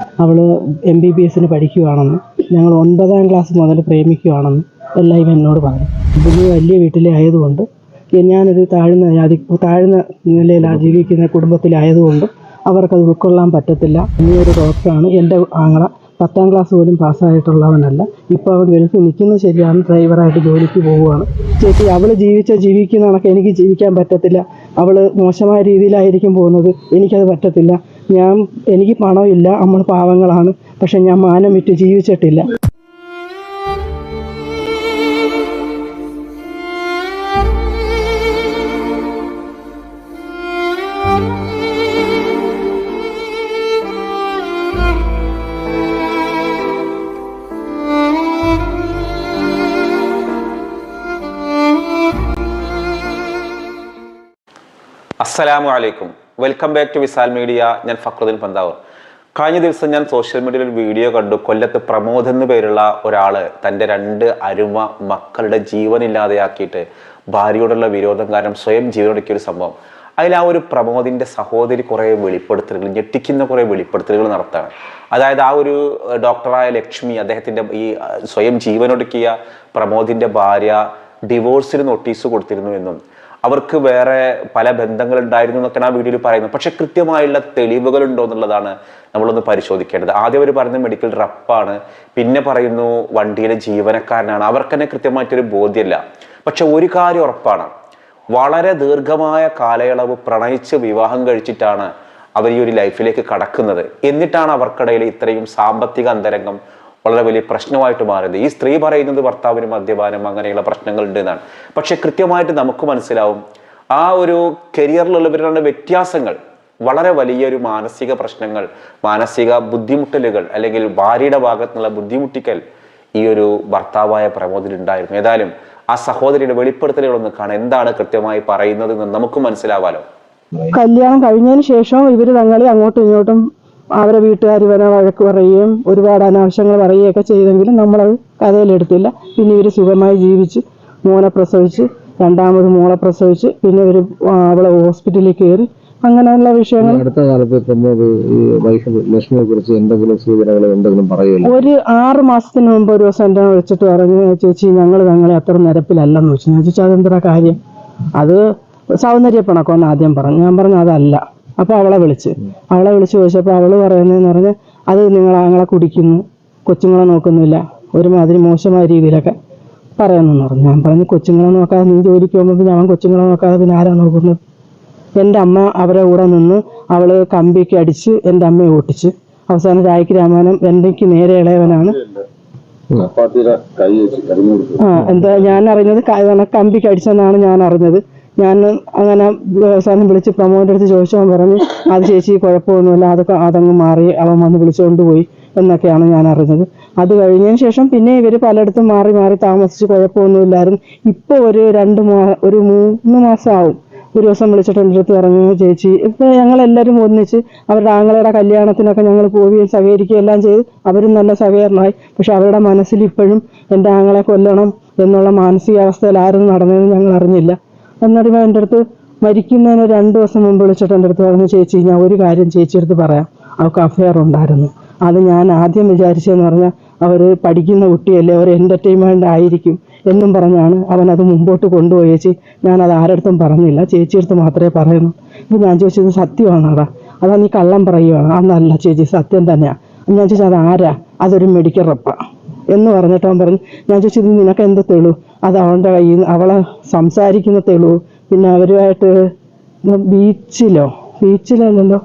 അവൾ M B B എസിന് പഠിക്കുകയാണെന്ന് ഞങ്ങൾ ഒൻപതാം ക്ലാസ് മുതൽ പ്രേമിക്കുകയാണെന്ന് എല്ലാം ഇവ എന്നോട് പറഞ്ഞു. ഇതിന് വലിയ വീട്ടിലെ ആയതുകൊണ്ട് ഞാനൊരു താഴ്ന്ന ജാതി താഴ്ന്ന നിലയിലാണ് ജീവിക്കുന്ന കുടുംബത്തിലായതുകൊണ്ട് അവർക്കത് ഉൾക്കൊള്ളാൻ പറ്റത്തില്ല. ഇനിയൊരു ഡോക്ടറാണ്. എന്റെ ആങ്ങള പത്താം ക്ലാസ് പോലും പാസ്സായിട്ടുള്ളവനല്ല ഇപ്പോൾ അവൻ ഗൾഫിൽ നിൽക്കുന്നത് ശരിയാണ്. ഡ്രൈവറായിട്ട് ജോലിക്ക് പോവുകയാണ് ചേച്ചി അവൾ ജീവിച്ച ജീവിക്കുന്ന കണക്ക് എനിക്ക് ജീവിക്കാൻ പറ്റത്തില്ല. അവൾ മോശമായ രീതിയിലായിരിക്കും പോകുന്നത്. എനിക്കത് പറ്റത്തില്ല. ഞാൻ എനിക്ക് പണമില്ല നമ്മൾ പാവങ്ങളാണ്. പക്ഷെ ഞാൻ മാനം വിറ്റ് ജീവിച്ചിട്ടില്ല. അസ്സലാമു അലൈക്കും. Welcome back to Visal media ഞാൻ ഫക്രുദ്ദീൻ പന്താവൂർ. കഴിഞ്ഞ ദിവസം ഞാൻ സോഷ്യൽ മീഡിയയിൽ ഒരു വീഡിയോ കണ്ടു. കൊല്ലത്ത് പ്രമോദ് എന്ന് പേരുള്ള ഒരാൾ തന്റെ രണ്ട് അരുമ മക്കളുടെ ജീവനില്ലാതെയാക്കിയിട്ട് ഭാര്യയോടുള്ള വിരോധം കാരണം സ്വയം ജീവനൊടുക്കിയ ഒരു സംഭവം. അതിൽ ആ ഒരു പ്രമോദിന്റെ സഹോദരി കുറേ വെളിപ്പെടുത്തലുകൾ ഞെട്ടിക്കുന്ന കുറേ വെളിപ്പെടുത്തലുകൾ നടത്താണ്. അതായത് ആ ഒരു ഡോക്ടറായ ലക്ഷ്മി അദ്ദേഹത്തിന്റെ ഈ സ്വയം ജീവനൊടുക്കിയ പ്രമോദിന്റെ ഭാര്യ ഡിവോഴ്സിന് നോട്ടീസ് കൊടുത്തിരുന്നു എന്നും. അവർക്ക് വേറെ പല ബന്ധങ്ങൾ ഉണ്ടായിരുന്നു എന്നൊക്കെയാണ് ആ വീഡിയോയിൽ പറയുന്നത് പക്ഷെ കൃത്യമായുള്ള തെളിവുകൾ ഉണ്ടോ എന്നുള്ളതാണ് നമ്മളൊന്ന് പരിശോധിക്കേണ്ടത്. ആദ്യം അവർ പറയുന്നത് മെഡിക്കൽ റപ്പാണ് പിന്നെ പറയുന്നു വണ്ടിയിലെ ജീവനക്കാരനാണ്. അവർക്ക് തന്നെ കൃത്യമായിട്ടൊരു ബോധ്യമില്ല. പക്ഷെ ഒരു കാര്യം ഉറപ്പാണ്. വളരെ ദീർഘമായ കാലയളവ് പ്രണയിച്ച് വിവാഹം കഴിച്ചിട്ടാണ് അവർ ഈ ഒരു ലൈഫിലേക്ക് കടക്കുന്നത്. എന്നിട്ടാണ് അവർക്കിടയിൽ ഇത്രയും സാമ്പത്തിക അന്തരംഗം വളരെ വലിയ പ്രശ്നമായിട്ട് മാറുന്നത്. ഈ സ്ത്രീ പറയുന്നത് ഭർത്താവിന് മദ്യപാനം അങ്ങനെയുള്ള പ്രശ്നങ്ങൾ ഉണ്ട് എന്നാണ്. പക്ഷെ കൃത്യമായിട്ട് നമുക്ക് മനസ്സിലാവും ആ ഒരു കരിയറിലുള്ളവരുടെ വ്യത്യാസങ്ങൾ വളരെ വലിയൊരു മാനസിക പ്രശ്നങ്ങൾ മാനസിക ബുദ്ധിമുട്ടലുകൾ അല്ലെങ്കിൽ ഭാര്യയുടെ ഭാഗത്തുനിന്നുള്ള ബുദ്ധിമുട്ടിക്കൽ ഈ ഒരു ഭർത്താവായ പ്രമോദിൽ ഉണ്ടായിരുന്നു. ഏതായാലും ആ സഹോദരിയുടെ വെളിപ്പെടുത്തലുകളൊന്ന് കാണാം. എന്താണ് കൃത്യമായി പറയുന്നത് എന്ന് നമുക്ക് മനസ്സിലാവാലോ? കല്യാണം കഴിഞ്ഞതിന് ശേഷം ഇവർ തങ്ങളെ അങ്ങോട്ടും ഇങ്ങോട്ടും അവരെ വീട്ടുകാർ വരെ വഴക്ക് പറയുകയും ഒരുപാട് അനാവശ്യങ്ങൾ പറയുകയൊക്കെ ചെയ്തെങ്കിലും നമ്മളത് കഥയിലെടുത്തില്ല. പിന്നെ ഇവർ സുഖമായി ജീവിച്ച് മോനെ പ്രസവിച്ച് രണ്ടാമത് മോളെ പ്രസവിച്ച് പിന്നെ ഇവർ അവളെ ഹോസ്പിറ്റലിൽ കയറി. അങ്ങനെയുള്ള വിഷയങ്ങൾ അടുത്ത കാലത്ത് പ്രമോദ് ഈ വൈഫ് ലക്ഷ്മിയെ കുറിച്ച് എന്തെങ്കിലും സൂചനകൾ എന്തെങ്കിലും പറയുമല്ലോ? ഒരു ആറ് മാസത്തിന് മുമ്പ് ഒരു ദിവസം എന്നെ വിളിച്ചിട്ട് പറഞ്ഞു ചേച്ചി ഞങ്ങൾ ഞങ്ങളെ അത്ര നിരപ്പിലല്ലെന്ന് വെച്ചു. ഞാൻ ചോദിച്ചാൽ അതെന്താ കാര്യം? അത് സൗന്ദര്യപ്പിണക്കമെന്ന് ആദ്യം പറഞ്ഞു. ഞാൻ പറഞ്ഞു അതല്ല. അപ്പോൾ അവളെ വിളിച്ച്. അവളെ വിളിച്ച് ചോദിച്ചപ്പോൾ അവൾ പറയുന്നതെന്ന് പറഞ്ഞാൽ അത് നിങ്ങൾ ആങ്ങളെ കുടിക്കുന്നു. കൊച്ചുങ്ങളെ നോക്കുന്നില്ല. ഒരുമാതിരി മോശമായ രീതിയിലൊക്കെ പറയുന്നെന്ന് പറഞ്ഞു. ഞാൻ പറഞ്ഞു കൊച്ചുങ്ങളെ നോക്കാതെ നീ ജോലിക്ക് പോകുമ്പോൾ പിന്നെ അവൻ കൊച്ചുങ്ങളെ നോക്കാതെ പിന്നെ ആരാ നോക്കുന്നത്? എന്റെ അമ്മ അവരെ കൂടെ നിന്ന് അവൾ കമ്പിക്ക് അടിച്ച് എന്റെ അമ്മയെ ഓട്ടിച്ച്. അവസാനം രായ്ക്ക് രാമാനം എന്റെക്ക് നേരെ ഇളയവനാണ്. ആ എന്താ ഞാൻ അറിഞ്ഞത് കമ്പിക്ക് അടിച്ചെന്നാണ് ഞാൻ അറിഞ്ഞത്. ഞാൻ അങ്ങനെ അവസാനം വിളിച്ച് പ്രമോദിന്റെ അടുത്ത് ചോദിച്ചവൻ പറഞ്ഞു അത് ചേച്ചി കുഴപ്പമൊന്നുമില്ല അതൊക്കെ അതങ്ങ് മാറി അവൻ വന്ന് വിളിച്ചുകൊണ്ട് പോയി എന്നൊക്കെയാണ് ഞാൻ അറിഞ്ഞത് അത് കഴിഞ്ഞതിന് ശേഷം പിന്നെ ഇവർ പലയിടത്തും മാറി മാറി താമസിച്ച് കുഴപ്പമൊന്നുമില്ലായിരുന്നു. ഇപ്പോൾ ഒരു രണ്ട് മാ ഒരു മൂന്ന് മാസമാവും ഒരു ദിവസം വിളിച്ചിട്ട് എന്റെ അടുത്ത് പറഞ്ഞു ചേച്ചി ഇപ്പം ഞങ്ങളെല്ലാവരും ഒന്നിച്ച് അവരുടെ ആങ്ങളയുടെ കല്യാണത്തിനൊക്കെ ഞങ്ങൾ പോവുകയും സഹകരിക്കുകയും എല്ലാം ചെയ്ത് അവരും നല്ല സഹകരണമായി. പക്ഷെ അവരുടെ മനസ്സിൽ ഇപ്പോഴും എന്റെ ആങ്ങളെ കൊല്ലണം എന്നുള്ള മാനസികാവസ്ഥയിലായിരുന്നു നടന്നതെന്ന് ഞങ്ങൾ അറിഞ്ഞില്ല. എന്നിട്ട് എന്റെ അടുത്ത് മരിക്കുന്നതിന് രണ്ട് ദിവസം മുമ്പ് വിളിച്ചിട്ട് എന്റെ അടുത്ത് പറഞ്ഞു ചേച്ചി ഞാൻ ഒരു കാര്യം ചേച്ചിയെടുത്ത് പറയാം. അവൾക്ക് അഫെയർ ഉണ്ടായിരുന്നു. അത് ഞാൻ ആദ്യം വിചാരിച്ചതെന്ന് പറഞ്ഞാൽ അവർ പഠിക്കുന്ന കുട്ടിയല്ലേ അവർ എന്റർടൈൻമെന്റ് ആയിരിക്കും എന്നും പറഞ്ഞാണ് അവൻ അത് മുമ്പോട്ട് കൊണ്ടുപോയി. ചേച്ചി ഞാനത് ആരടുത്തും പറഞ്ഞില്ല. ചേച്ചിയെടുത്ത് മാത്രമേ പറയുന്നു. ഇത് ഞാൻ ചോദിച്ചത് സത്യമാണോടാ. അതാ നീ കള്ളം പറയുവാണ്. അന്നല്ല ചേച്ചി സത്യം തന്നെയാണ് ഞാൻ ചോദിച്ചത് അത് ആരാ? അതൊരു മെഡിക്കൽ റെപ്പാണ് എന്ന് പറഞ്ഞിട്ട് അവൻ പറഞ്ഞു ഞാൻ ചോദിച്ചു നിനക്ക് എന്ത് തെളിവ്? അത് അവളുടെ കയ്യിൽ നിന്ന് അവളെ സംസാരിക്കുന്ന തെളിവ്. പിന്നെ അവരുമായിട്ട് ബീച്ചിലോ ബീച്ചിലല്ലല്ലോ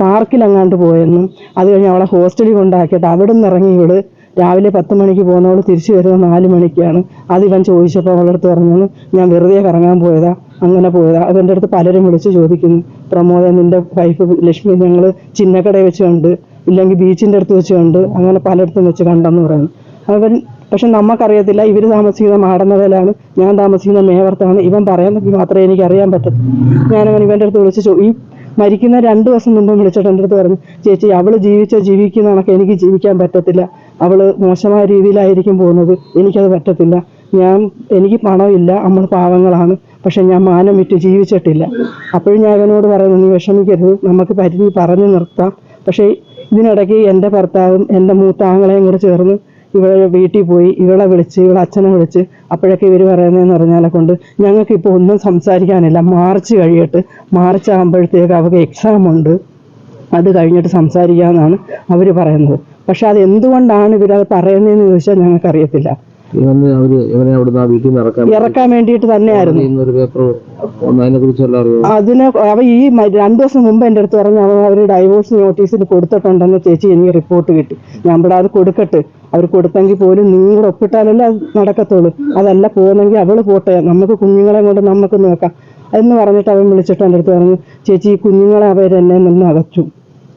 പാർക്കിലെങ്ങാണ്ട് പോയെന്നും അത് കഴിഞ്ഞ് അവളെ ഹോസ്റ്റലിൽ കൊണ്ടാക്കിയിട്ട് അവിടെ നിന്ന് ഇറങ്ങി ഇവൾ രാവിലെ പത്ത് മണിക്ക് പോകുന്നവൾ തിരിച്ചു വരുന്നത് നാല് മണിക്കാണ്. അത് ഇവൻ ചോദിച്ചപ്പോൾ അവളുടെ അടുത്ത് പറഞ്ഞു ഞാൻ വെറുതെ കറങ്ങാൻ പോയതാ അങ്ങനെ പോയതാ. അവന്റെ അടുത്ത് പലരും വിളിച്ച് ചോദിക്കുന്നു പ്രമോദ നിന്റെ വൈഫ് ലക്ഷ്മി ഞങ്ങൾ ചിന്നക്കടയിൽ വെച്ച് കണ്ട് ഇല്ലെങ്കിൽ ബീച്ചിന്റെ അടുത്ത് വെച്ച് കണ്ട് അങ്ങനെ പലയിടത്തും വെച്ച് കണ്ടെന്ന് പറയുന്നു അവൻ പക്ഷെ നമുക്കറിയത്തില്ല ഇവർ താമസിക്കുന്ന മാടന്നതയിലാണ് ഞാൻ താമസിക്കുന്ന മേവർത്താണ് ഇവൻ പറയാൻ മാത്രമേ എനിക്ക് അറിയാൻ പറ്റൂ ഞാനങ്ങനെ ഇവന്റെ അടുത്ത് വിളിച്ച് ഈ മരിക്കുന്ന രണ്ട് ദിവസം മുമ്പ് വിളിച്ചിട്ട് എന്റെ അടുത്ത് പറഞ്ഞു ചേച്ചി അവൾ ജീവിച്ച ജീവിക്കുന്ന കണക്ക് എനിക്ക് ജീവിക്കാൻ പറ്റത്തില്ല. അവൾ മോശമായ രീതിയിലായിരിക്കും പോകുന്നത് എനിക്കത് പറ്റത്തില്ല. ഞാൻ എനിക്ക് പണമില്ല നമ്മൾ പാവങ്ങളാണ് പക്ഷെ ഞാൻ മാനം വിറ്റ് ജീവിച്ചിട്ടില്ല. അപ്പോഴും ഞാൻ അവനോട് പറയുന്നു നീ വിഷമിക്കരുത് നമുക്ക് പരിധി പറഞ്ഞു നിർത്താം. പക്ഷേ ഇതിനിടയ്ക്ക് എന്റെ ഭർത്താവും എന്റെ മൂത്താങ്ങളെയും കൂടെ ചേർന്ന് ഇവളെ വീട്ടിൽ പോയി ഇവളെ വിളിച്ച് ഇവളെ അച്ഛനെ വിളിച്ച് അപ്പോഴൊക്കെ ഇവർ പറയുന്നതെന്ന് പറഞ്ഞാലെ കൊണ്ട് ഞങ്ങൾക്ക് ഇപ്പോൾ ഒന്നും സംസാരിക്കാനില്ല. മാർച്ച് കഴിയട്ട്. മാർച്ച് ആകുമ്പോഴത്തേക്ക് അവർക്ക് എക്സാം ഉണ്ട്. അത് കഴിഞ്ഞിട്ട് സംസാരിക്കാമെന്നാണ് അവർ പറയുന്നത്. പക്ഷെ അത് എന്തുകൊണ്ടാണ് ഇവരത് പറയുന്നതെന്ന് ചോദിച്ചാൽ ഞങ്ങൾക്കറിയത്തില്ല. ഇറക്കാൻ വേണ്ടിയിട്ട് തന്നെയായിരുന്നു. അതിനെ അവ ഈ രണ്ടു ദിവസം മുമ്പ് എന്റെ അടുത്ത് പറഞ്ഞു അവ അവർ ഡൈവോഴ്സ് നോട്ടീസിൽ കൊടുത്തിട്ടുണ്ടെന്ന് ചേച്ചി എനിക്ക് റിപ്പോർട്ട് കിട്ടി. ഞാൻ ഇവിടെ അത് കൊടുക്കട്ടെ. അവർ കൊടുത്തെങ്കിൽ പോലും നിങ്ങൾ ഒപ്പിട്ടാലല്ലേ അത് നടക്കത്തുള്ളൂ. അതല്ല പോകുന്നെങ്കിൽ അവൾ പോട്ടെ. നമുക്ക് കുഞ്ഞുങ്ങളെ കൊണ്ട് നമുക്ക് നോക്കാം. എന്ന് പറഞ്ഞിട്ട് അവൻ വിളിച്ചിട്ട് എന്റെ അടുത്ത് പറഞ്ഞു ചേച്ചി ഈ കുഞ്ഞുങ്ങളെ അവരെന്നെ നിന്ന് അകച്ചു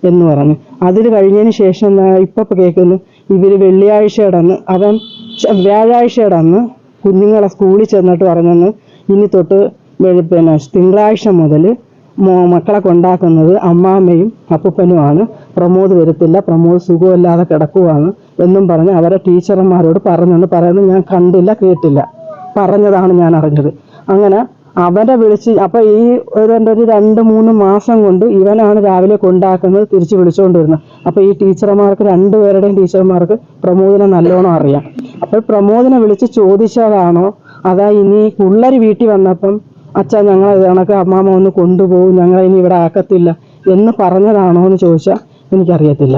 എന്ന് പറഞ്ഞു. അതിൽ കഴിഞ്ഞതിന് ശേഷം ഇപ്പൊ കേൾക്കുന്നു ഇവർ വെള്ളിയാഴ്ചയുടെ അന്ന് അവൻ ച- വ്യാഴാഴ്ചയുടെ അന്ന് കുഞ്ഞുങ്ങളെ സ്കൂളിൽ ചെന്നിട്ട് പറഞ്ഞെന്ന് ഇനി തൊട്ട് പിന്നെ തിങ്കളാഴ്ച മുതൽ മക്കളെ കൊണ്ടാക്കുന്നത് അമ്മാമ്മയും അപ്പൂപ്പനുമാണ്. പ്രമോദ് വരത്തില്ല പ്രമോദ് സുഖമില്ലാതെ കിടക്കുവാണ് എന്നും പറഞ്ഞ് അവരെ ടീച്ചർമാരോട് പറഞ്ഞെന്ന് പറയുന്നത് ഞാൻ കണ്ടില്ല കേട്ടില്ല. പറഞ്ഞതാണ് ഞാൻ അറിഞ്ഞത്. അങ്ങനെ അവരെ വിളിച്ച് അപ്പൊ ഈ ഒരു എന്റെ ഒരു രണ്ട് മൂന്ന് മാസം കൊണ്ട് ഇവനാണ് രാവിലെ കൊണ്ടാക്കുന്നത് തിരിച്ച് വിളിച്ചുകൊണ്ട് വരുന്നത് അപ്പൊ ഈ ടീച്ചർമാർക്ക് രണ്ടുപേരുടെയും ടീച്ചർമാർക്ക് പ്രമോദിനെ നല്ലോണം അറിയാം. അപ്പോൾ പ്രമോദിനെ വിളിച്ച് ചോദിച്ചതാണോ? അതാ ഇനി പിള്ളേർ വീട്ടിൽ വന്നപ്പം അച്ഛാ ഞങ്ങളെ കണക്ക് അമ്മാമ്മ ഒന്ന് കൊണ്ടുപോകും ഞങ്ങളെ ഇനി ഇവിടെ ആക്കത്തില്ല എന്ന് പറഞ്ഞതാണോ എന്ന് ചോദിച്ചാൽ എനിക്കറിയത്തില്ല.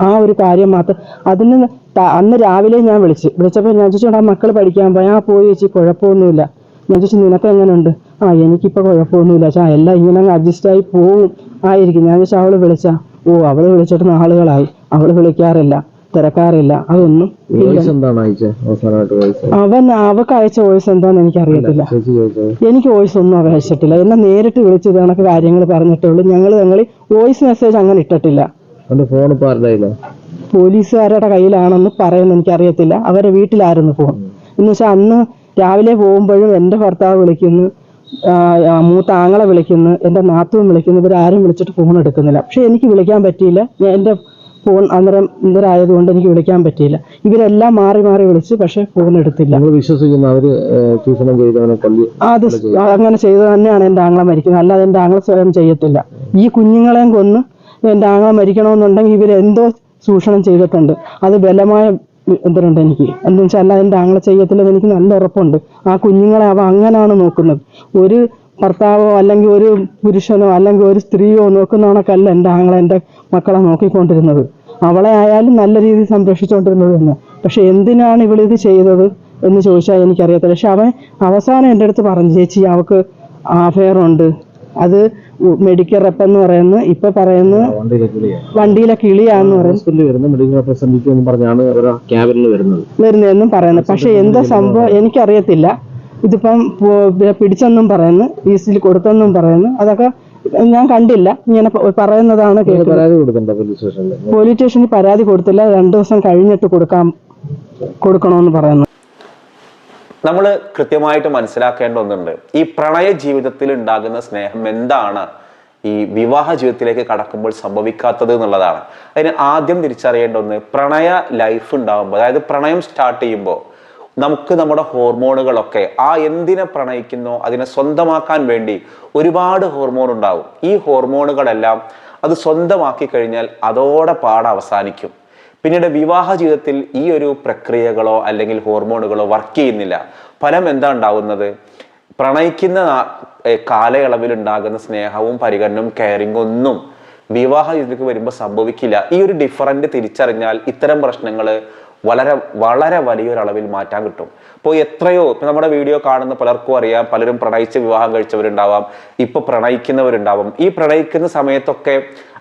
ആ ഒരു കാര്യം മാത്രം അതിന് അന്ന് രാവിലെ ഞാൻ വിളിച്ച്. വിളിച്ചപ്പോൾ ഞാൻ ചോദിച്ചോടാ മക്കൾ പഠിക്കാൻ പോയി? ആ പോയി ചേച്ചി കുഴപ്പമൊന്നുമില്ല. ഞാൻ ചോദിച്ചു നിനക്ക് എങ്ങനെയുണ്ട് ആ എനിക്കിപ്പോൾ കുഴപ്പമൊന്നുമില്ല. ചാ എല്ലാം ഇങ്ങനെ അഡ്ജസ്റ്റായി പോവും. ആയിരിക്കും. ഞാൻ ചോദിച്ചാൽ അവൾ വിളിച്ചാ? ഓ അവൾ വിളിച്ചിട്ട് നാളുകളായി. അവൾ വിളിക്കാറില്ല. തിരക്കാറില്ല. അതൊന്നും അവൻ അവക്ക് അയച്ച വോയിസ് എന്താന്ന് എനിക്ക് അറിയത്തില്ല. എനിക്ക് വോയിസ് ഒന്നും അവ അയച്ചിട്ടില്ല. എന്നെ നേരിട്ട് വിളിച്ചത് കണക്ക് കാര്യങ്ങൾ പറഞ്ഞിട്ടേ ഉള്ളൂ ഞങ്ങൾ ഞങ്ങൾ വോയിസ് മെസ്സേജ് അങ്ങനെ ഇട്ടിട്ടില്ല? പോലീസുകാരുടെ കയ്യിലാണെന്ന് പറയുന്നത് എനിക്കറിയത്തില്ല അവരെ വീട്ടിലായിരുന്നു ഫോൺ എന്ന് വെച്ചാൽ അന്ന് രാവിലെ പോകുമ്പോഴും എന്റെ ഭർത്താവ് വിളിക്കുന്നു. മൂത്ത ആങ്ങളെ വിളിക്കുന്നു. എന്റെ നാത്തവും വിളിക്കുന്നു. ഇവരാരും വിളിച്ചിട്ട് ഫോൺ എടുക്കുന്നില്ല. പക്ഷെ എനിക്ക് വിളിക്കാൻ പറ്റിയില്ല. എന്റെ എന്റെ ഫോൺ അന്നേരം ഇവരായതുകൊണ്ട് എനിക്ക് വിളിക്കാൻ പറ്റിയില്ല. ഇവരെല്ലാം മാറി മാറി വിളിച്ച് പക്ഷെ ഫോൺ എടുത്തില്ല. വിശ്വസിക്കുന്ന അവർ ചൂഷണം ചെയ്തവനെ അത് അങ്ങനെ ചെയ്ത് തന്നെയാണ് എന്റെ ആങ്ങളെ മരിക്കുന്നത്. അല്ലാതെ എന്റെ ആങ്ങളെ സ്വയം ചെയ്യത്തില്ല. ഈ കുഞ്ഞുങ്ങളെയും കൊന്ന് എന്റെ ആങ്ങളെ മരിക്കണമെന്നുണ്ടെങ്കിൽ ഇവരെന്തോ ചൂഷണം ചെയ്തിട്ടുണ്ട്. അത് ബലമായ ഇതിലുണ്ട് എനിക്ക്? എന്താ വെച്ചാൽ അല്ല എന്റെ ആങ്ങളെ ചെയ്യത്തില്ലെന്ന് എനിക്ക് നല്ല ഉറപ്പുണ്ട്. ആ കുഞ്ഞുങ്ങളെ അവ അങ്ങനെയാണ് നോക്കുന്നത്. ഒരു ഭർത്താവോ അല്ലെങ്കിൽ ഒരു പുരുഷനോ അല്ലെങ്കിൽ ഒരു സ്ത്രീയോ നോക്കുന്ന കണക്കല്ല എന്റെ ആങ്ങളെ എന്റെ മക്കളെ നോക്കിക്കൊണ്ടിരുന്നത്. അവളെ ആയാലും നല്ല രീതിയിൽ സംരക്ഷിച്ചുകൊണ്ടിരുന്നത് എന്ന് പക്ഷെ എന്തിനാണ് ഇവളിത് ചെയ്തത് എന്ന് ചോദിച്ചാൽ എനിക്കറിയത്തില്ല. പക്ഷെ അവൻ അവസാനം എന്റെ അടുത്ത് പറഞ്ഞു ചേച്ചി അവൾക്ക് ഉണ്ട് അത് മെഡിക്കൽ റെപ്പ് എന്ന് പറയുന്നു ഇപ്പൊ പറയുന്നു വണ്ടിയിലെ കിളിയാ വണ്ടിയിലെ കിളിയാന്ന് പറയുന്നു ഹോസ്പിറ്റലിൽ വരുന്ന മെഡിക്കൽ റെപ്രസെന്റേറ്റീവ് എന്ന് പറഞ്ഞാണ് അവരുടെ ക്യാബിനിൽ വരുന്നത്. വരുന്നതെന്നും പറയുന്നു പക്ഷെ എന്താ സംഭവം എനിക്കറിയത്തില്ല. ഇതിപ്പം പിടിച്ചെന്നും പറയുന്നു വീസിൽ കൊടുത്തെന്നും പറയുന്നു. അതൊക്കെ ഞാൻ കണ്ടില്ല. ഇങ്ങനെ പറയുന്നതാണ് പോലീസ് സ്റ്റേഷനിൽ പരാതി കൊടുത്തില്ല. രണ്ടു ദിവസം കഴിഞ്ഞിട്ട് കൊടുക്കാം കൊടുക്കണമെന്ന് പറയുന്നു. നമ്മൾ കൃത്യമായിട്ട് മനസ്സിലാക്കേണ്ട ഒന്നുണ്ട്. ഈ പ്രണയ ജീവിതത്തിൽ ഉണ്ടാകുന്ന സ്നേഹം എന്താണ്? ഈ വിവാഹ ജീവിതത്തിലേക്ക് കടക്കുമ്പോൾ സംഭവിക്കാത്തത് എന്നുള്ളതാണ്. അതിന് ആദ്യം തിരിച്ചറിയേണ്ട ഒന്ന് പ്രണയ ലൈഫ് ഉണ്ടാകുമ്പോൾ അതായത് പ്രണയം സ്റ്റാർട്ട് ചെയ്യുമ്പോൾ നമുക്ക് നമ്മുടെ ഹോർമോണുകളൊക്കെ ആ എന്തിനെ പ്രണയിക്കുന്നോ അതിനെ സ്വന്തമാക്കാൻ വേണ്ടി ഒരുപാട് ഹോർമോൺ ഉണ്ടാവും. ഈ ഹോർമോണുകളെല്ലാം അത് സ്വന്തമാക്കി കഴിഞ്ഞാൽ അതോടെ പാട അവസാനിക്കും. പിന്നീട് വിവാഹ ജീവിതത്തിൽ ഈ ഒരു പ്രക്രിയകളോ അല്ലെങ്കിൽ ഹോർമോണുകളോ വർക്ക് ചെയ്യുന്നില്ല. ഫലം എന്താ ഉണ്ടാവുന്നത്? പ്രണയിക്കുന്ന കാലയളവിൽ ഉണ്ടാകുന്ന സ്നേഹവും പരിഗണനവും കെയറിംഗ് ഒന്നും വിവാഹ ജീവിതത്തിലേക്ക് വരുമ്പോൾ സംഭവിക്കില്ല. ഈ ഒരു ഡിഫറന്റ് തിരിച്ചറിഞ്ഞാൽ ഇത്തരം പ്രശ്നങ്ങൾ വളരെ വളരെ വലിയൊരളവിൽ മാറ്റാൻ കിട്ടും. ഇപ്പോൾ എത്രയോ ഇപ്പം നമ്മുടെ വീഡിയോ കാണുന്ന പലർക്കും അറിയാം പലരും പ്രണയിച്ച് വിവാഹം കഴിച്ചവരുണ്ടാവാം ഇപ്പോൾ പ്രണയിക്കുന്നവരുണ്ടാവാം. ഈ പ്രണയിക്കുന്ന സമയത്തൊക്കെ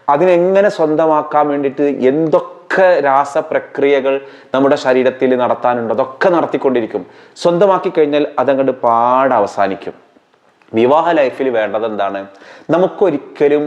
അതിനെങ്ങനെ സ്വന്തമാക്കാൻ വേണ്ടിയിട്ട് എന്തൊക്കെ രാസപ്രക്രിയകൾ നമ്മുടെ ശരീരത്തിൽ നടത്താനുണ്ട് അതൊക്കെ നടത്തിക്കൊണ്ടിരിക്കും. സ്വന്തമാക്കി കഴിഞ്ഞാൽ അതങ്ങോട്ട് പാടെ അവസാനിക്കും വിവാഹ ലൈഫിൽ വേണ്ടത് എന്താണ് നമുക്കൊരിക്കലും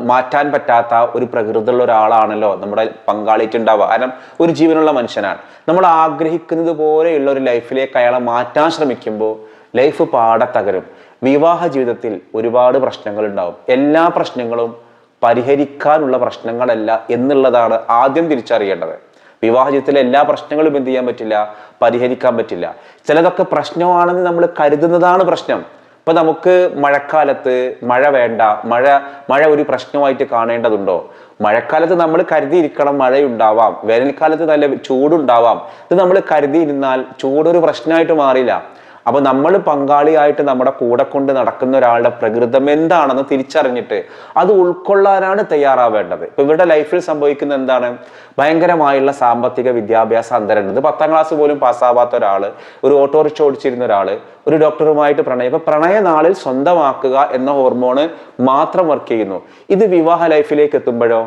മാറ്റാൻ പറ്റാത്ത ഒരു പ്രകൃതിയുള്ള ഒരാളാണല്ലോ നമ്മുടെ പങ്കാളിറ്റ് ഉണ്ടാവുക കാരണം ഒരു ജീവനുള്ള മനുഷ്യനാണ്. നമ്മൾ ആഗ്രഹിക്കുന്നത് പോലെയുള്ള ഒരു ലൈഫിലേക്ക് അയാളെ മാറ്റാൻ ശ്രമിക്കുമ്പോൾ ലൈഫ് പാടെ തകരും. വിവാഹ ജീവിതത്തിൽ ഒരുപാട് പ്രശ്നങ്ങൾ ഉണ്ടാവും എല്ലാ പ്രശ്നങ്ങളും പരിഹരിക്കാനുള്ള പ്രശ്നങ്ങളല്ല എന്നുള്ളതാണ് ആദ്യം തിരിച്ചറിയേണ്ടത്. വിവാഹ ജീവിതത്തിലെ എല്ലാ പ്രശ്നങ്ങളും എന്ത് ചെയ്യാൻ പറ്റില്ല? പരിഹരിക്കാൻ പറ്റില്ല. ചിലതൊക്കെ പ്രശ്നമാണെന്ന് നമ്മൾ കരുതുന്നതാണ് പ്രശ്നം. ഇപ്പൊ നമുക്ക് മഴക്കാലത്ത് മഴ വേണ്ട മഴ മഴ ഒരു പ്രശ്നമായിട്ട് കാണേണ്ടതുണ്ടോ? മഴക്കാലത്ത് നമ്മൾ കരുതിയിരിക്കണം മഴയുണ്ടാവാം വേനൽക്കാലത്ത് നല്ല ചൂടുണ്ടാവാം. ഇത് നമ്മൾ കരുതിയിരുന്നാൽ ചൂടൊരു പ്രശ്നമായിട്ട് മാറില്ല. അപ്പൊ നമ്മൾ പങ്കാളിയായിട്ട് നമ്മുടെ കൂടെ കൊണ്ട് നടക്കുന്ന ഒരാളുടെ പ്രകൃതം എന്താണെന്ന് തിരിച്ചറിഞ്ഞിട്ട് അത് ഉൾക്കൊള്ളാനാണ് തയ്യാറാവേണ്ടത്. ഇപ്പൊ ഇവരുടെ ലൈഫിൽ സംഭവിക്കുന്ന എന്താണ്? ഭയങ്കരമായുള്ള സാമ്പത്തിക വിദ്യാഭ്യാസ അന്തരം ഇത് പത്താം ക്ലാസ് പോലും പാസ്സാവാത്ത ഒരാൾ ഒരു ഓട്ടോറിക്ഷ ഓടിച്ചിരുന്ന ഒരാൾ ഒരു ഡോക്ടറുമായിട്ട് പ്രണയം. ഇപ്പൊ പ്രണയ നാളിൽ സ്വന്തമാക്കുക എന്ന ഹോർമോണ് മാത്രം വർക്ക് ചെയ്യുന്നു. ഇത് വിവാഹ ലൈഫിലേക്ക് എത്തുമ്പോഴോ?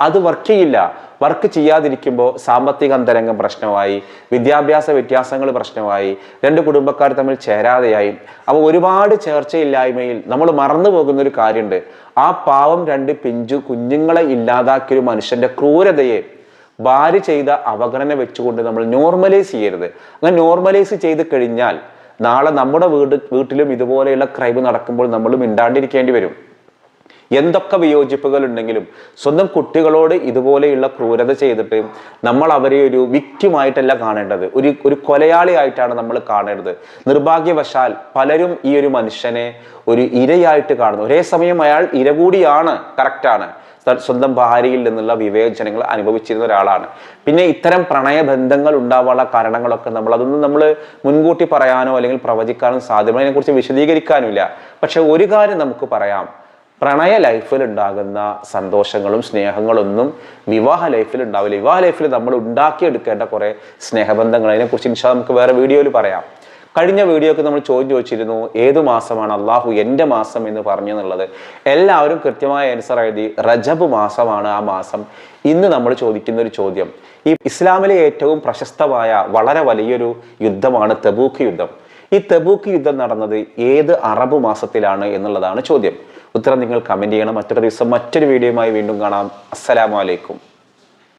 അത് വർക്ക് ചെയ്യില്ല. വർക്ക് ചെയ്യാതിരിക്കുമ്പോൾ സാമ്പത്തിക അന്തരംഗം പ്രശ്നമായി വിദ്യാഭ്യാസ വ്യത്യാസങ്ങൾ പ്രശ്നമായി രണ്ട് കുടുംബക്കാർ തമ്മിൽ ചേരാതെയായി. അപ്പോൾ ഒരുപാട് ചേർച്ചയില്ലായ്മയിൽ നമ്മൾ മറന്നു പോകുന്ന ഒരു കാര്യമുണ്ട് ആ പാവം രണ്ട് പിഞ്ചു കുഞ്ഞുങ്ങളെ ഇല്ലാതാക്കിയ ഒരു മനുഷ്യന്റെ ക്രൂരതയെ ഭാര്യ ചെയ്ത അവഗണന വെച്ചുകൊണ്ട് നമ്മൾ നോർമലൈസ് ചെയ്യരുത്. അങ്ങനെ നോർമലൈസ് ചെയ്ത് കഴിഞ്ഞാൽ നാളെ നമ്മുടെ വീട് വീട്ടിലും ഇതുപോലെയുള്ള ക്രൈം നടക്കുമ്പോൾ നമ്മൾ മിണ്ടാണ്ടിരിക്കേണ്ടി വരും. എന്തൊക്കെ വിയോജിപ്പുകൾ ഉണ്ടെങ്കിലും സ്വന്തം കുട്ടികളോട് ഇതുപോലെയുള്ള ക്രൂരത ചെയ്തിട്ട് നമ്മൾ അവരെ ഒരു വിക്റ്റിമായിട്ടല്ല കാണേണ്ടത്. ഒരു ഒരു കൊലയാളിയായിട്ടാണ് നമ്മൾ കാണേണ്ടത് നിർഭാഗ്യവശാൽ പലരും ഈ ഒരു മനുഷ്യനെ ഒരു ഇരയായിട്ട് കാണുന്നു. ഒരേ സമയം അയാൾ ഇര കൂടിയാണ് കറക്റ്റാണ് സ്വന്തം ഭാര്യയിൽ നിന്നുള്ള വിവേചനങ്ങൾ അനുഭവിച്ചിരുന്ന ഒരാളാണ്. പിന്നെ ഇത്തരം പ്രണയബന്ധങ്ങൾ ഉണ്ടാവാനുള്ള കാരണങ്ങളൊക്കെ നമ്മൾ അതൊന്നും നമ്മൾ മുൻകൂട്ടി പറയാനോ അല്ലെങ്കിൽ പ്രവചിക്കാനോ സാധ്യമോ അതിനെക്കുറിച്ച് വിശദീകരിക്കാനുമില്ല. പക്ഷെ ഒരു കാര്യം നമുക്ക് പറയാം. പ്രണയ ലൈഫിൽ ഉണ്ടാകുന്ന സന്തോഷങ്ങളും സ്നേഹങ്ങളൊന്നും വിവാഹ ലൈഫിൽ ഉണ്ടാവില്ല. വിവാഹ ലൈഫിൽ നമ്മൾ ഉണ്ടാക്കിയെടുക്കേണ്ട കുറേ സ്നേഹബന്ധങ്ങൾ. അതിനെക്കുറിച്ച് ഇൻഷാ നമുക്ക് വേറെ വീഡിയോയിൽ പറയാം. കഴിഞ്ഞ വീഡിയോക്ക് നമ്മൾ ചോദ്യം ചോദിച്ചിരുന്നു ഏതു മാസമാണ് അള്ളാഹു എന്റെ മാസം എന്ന് പറഞ്ഞു എന്നുള്ളത് എല്ലാവരും കൃത്യമായ ആൻസർ എഴുതി റജബ് മാസമാണ് ആ മാസം ഇന്ന് നമ്മൾ ചോദിക്കുന്ന ഒരു ചോദ്യം. ഈ ഇസ്ലാമിലെ ഏറ്റവും പ്രശസ്തമായ വളരെ വലിയൊരു യുദ്ധമാണ് തെബൂക്ക് യുദ്ധം. ഈ തെബൂക്ക് യുദ്ധം നടന്നത് ഏത് അറബ് മാസത്തിലാണ് എന്നുള്ളതാണ് ചോദ്യം. ഉത്തരം നിങ്ങൾ കമന്റ് ചെയ്യണം. മറ്റൊരു ദിവസം മറ്റൊരു വീഡിയോയുമായി വീണ്ടും കാണാം. അസ്സലാമു അലൈക്കും.